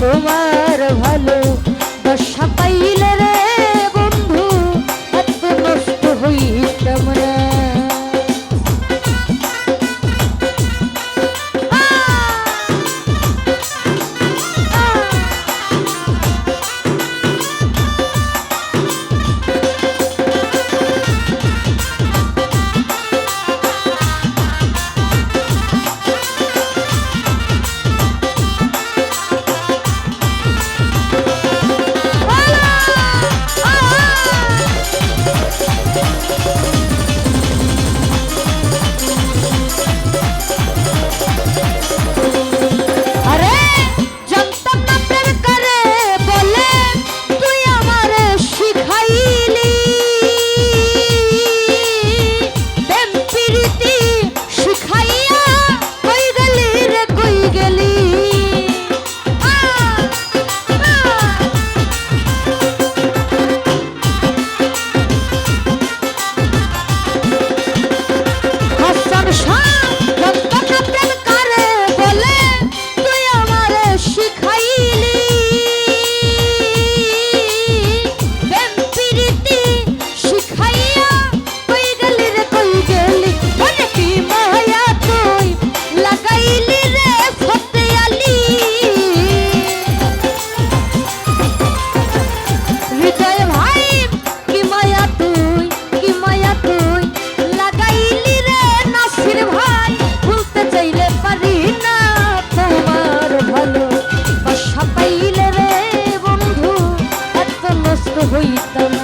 তোমার ভালো দশা পাইলে রে বন্ধু এত নষ্ট হইতাম রে হইতাম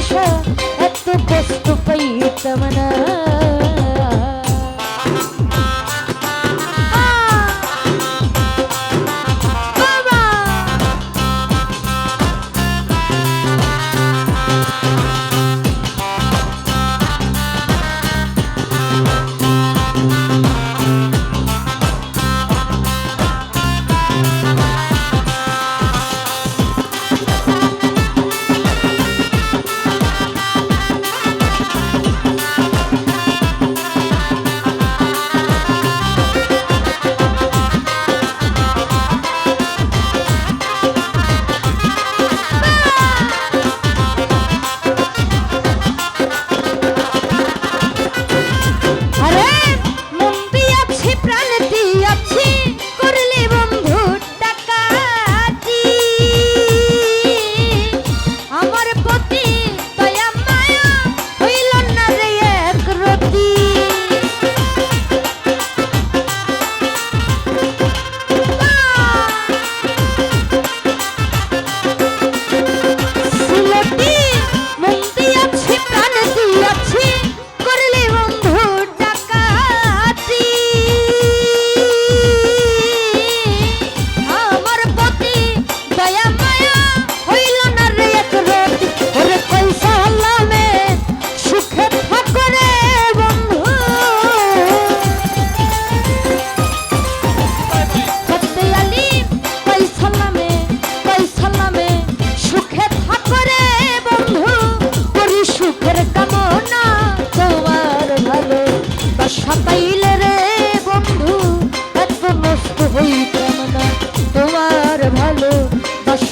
আশা এত কষ্ট পাইতাম না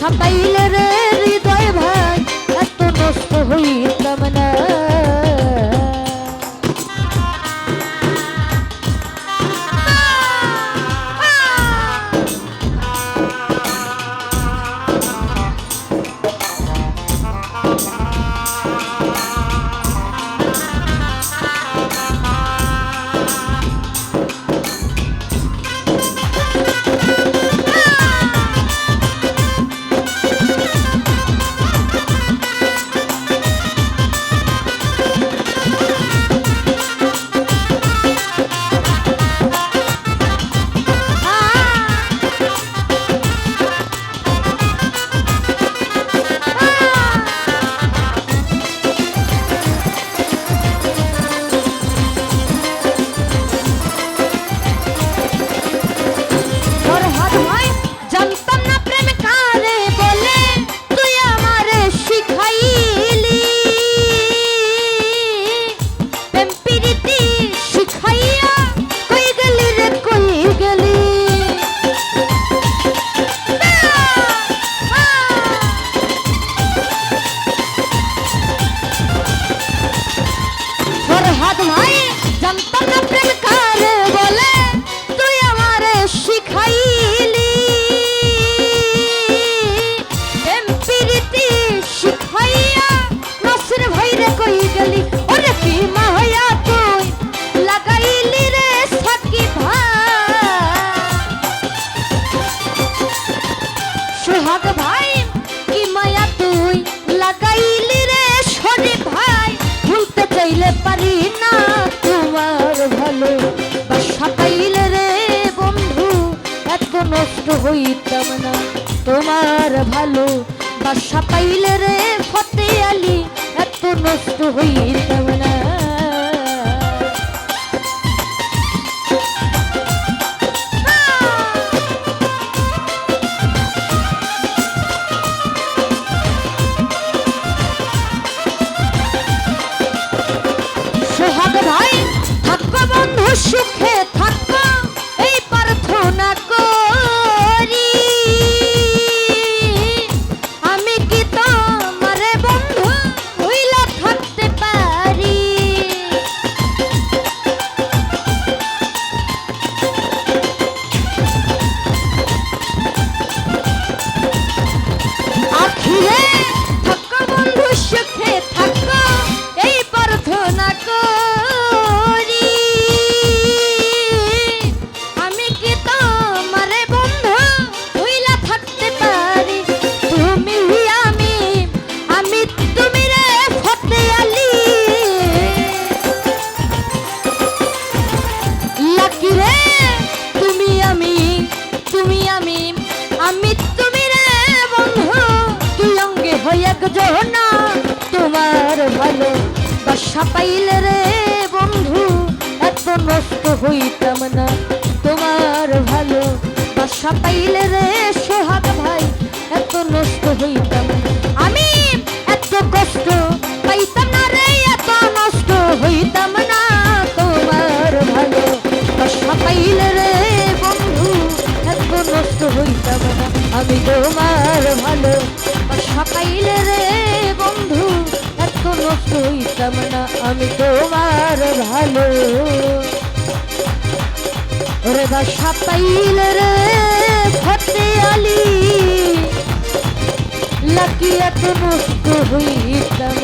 বাসা ভালো বাসা পাইলে রে বন্ধু, এত নষ্ট হইতাম না। তোমার ভালো বাসা পাইলে রে ফতে আলি, এত নষ্ট হইতাম না। হই একজন তোমার ভালো বাসা পাইলে রে বন্ধু, এত নষ্ট হইতাম না। তোমার ভালো বাসা পাইলে রে সোহাগ ভাই, এত নষ্ট হইতাম আমি এত কষ্ট পাইতাম না রে, এত নষ্ট হইতাম না। তোমার ভালো বাসা পাইলে রে বন্ধু, এত নষ্ট হইতাম না। আমি তোমার ভালো পাইলে রে বন্ধু, এত নষ্ট হইতাম না আমি তোমার ভালো। ওরে বাসা পাইলে রে ফতে আলি, লাকি এত নষ্ট হইতাম